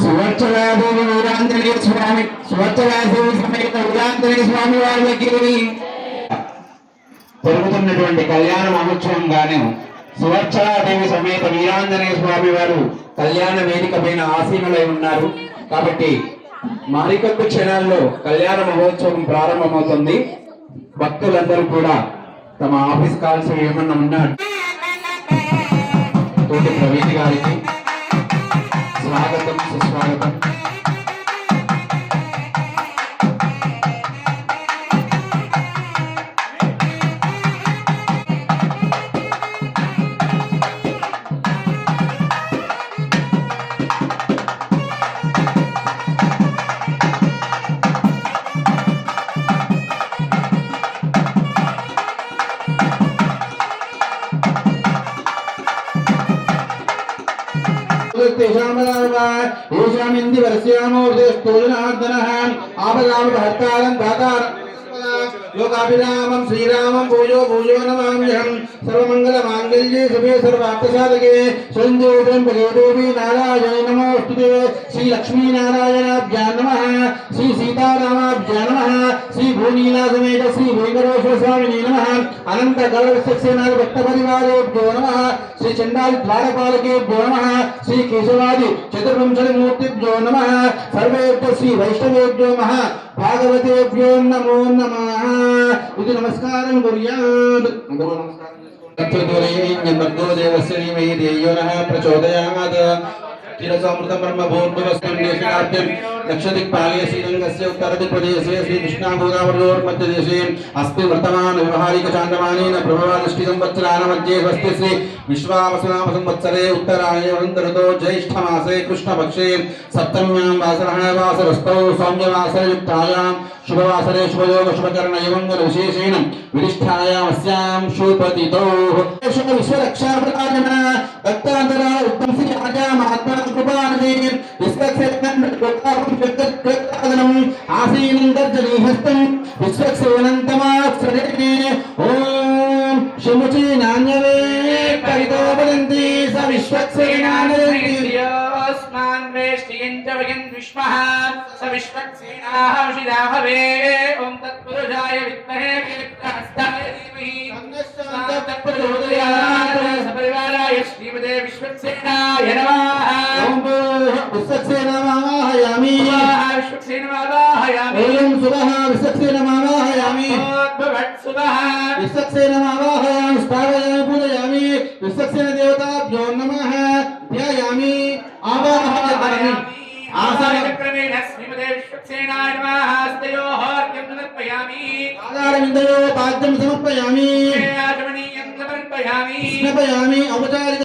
స్వచ్ఛలాదేవి వీరాంజనేయ స్వామి సమేత వీరాంజనేయ స్వామి వాళ్ళకి జరుగుతున్నటువంటి కళ్యాణ మహోత్సవం గాను సువర్చలాదేవి సమేత వీరాంజనేయ స్వామి వారు కళ్యాణ వేదిక పైన ఆసీనులై ఉన్నారు. కాబట్టి మరికొద్ది క్షణాల్లో కళ్యాణ మహోత్సవం ప్రారంభమవుతుంది. భక్తులందరూ కూడా తమ ఆఫీస్ కాల్స్ ఏమన్నా ఉన్నా. తోటి ప్రవీణ్ గారికి స్వాగతం సుస్వాగతం तेषामदानुगाः येषामिन्दिवरस्यामूर्तेस्तोजनार्दनः आपदापहर्तारम् दातारम् लोकाभिरामं श्रीरामं भूयो भूयो नमाम्यहं सर्वमङ्गलमाङ्गल्ये सभे सर्वार्थसाधके सञ्जोदं भगवदेवी नारायण नमोऽस्तु ते। श्रीलक्ष्मीनारायणाभ्यां नमः, श्रीसीतारामाभ्यां नमः श्रीभूनीनाथमेत श्रीवेङ्कटेश्वरस्वामिने नमः नमः नमः नमः नमः, भागवतेभ्यो नमो नमः। నమః ఇది నమస్కారం కుర్యాద్ అందరూ నమస్కారం చేసుకోండి ప్రచోదయాత్ చిరసమృతం బ్రహ్మ భూర్భువస్తం दक्षदिक्पाले श्रीरङ्गस्य उत्तरदिक्प्रदेशे श्रीकृष्णागोदावरोर्मध्यदेशे अस्ति वर्तमान व्यवहारिकचान्द्रमानेन प्रभवादृष्टिसंवत्सरानमध्ये स्वस्ति श्री विश्वावसुनाम संवत्सरे उत्तरायणन्तरतो ज्येष्ठमासे कृष्णपक्षे सप्तम्यां वासरः वासरस्तौ सौम्यवासरयुक्तायां शुभवासरे शुभयोग शुभकर्ण एवं विशेषेण विनिष्ठायामस्यां शुभतितौ विश्वरक्षाप्रकाशना ప్రత్యేకం ఆసీనంతర్జనీహస్తం విశ్వక్సేనంతమాశ్రయే. ఓం శముచి నాణ్యవే కవితో వదంతి స విశ్వక్సేనాస్మాన్వేష్టియంచవయన్ విష్మః స విశ్వక్సేనాః ఉషిదా భవే విశ్వక్సేనాయ నమః. ఓం ॐ सुभः विश्वक्सेनमावाहयामि विश्वक्सेनमावाहयामि स्थापयामि पूजयामि। विश्वक्सेन देवताभ्यो नमः ध्यायामि। आवाहयामि। आसनं क्रमेण श्रीमते विश्वक्सेनाय नमः हस्तयोः अर्घ्यं समर्पयामि। आधारविन्दयो पाद्यं समर्पयामि। आचमनीयं समर्पयामि। स्नपयामि औपचारिक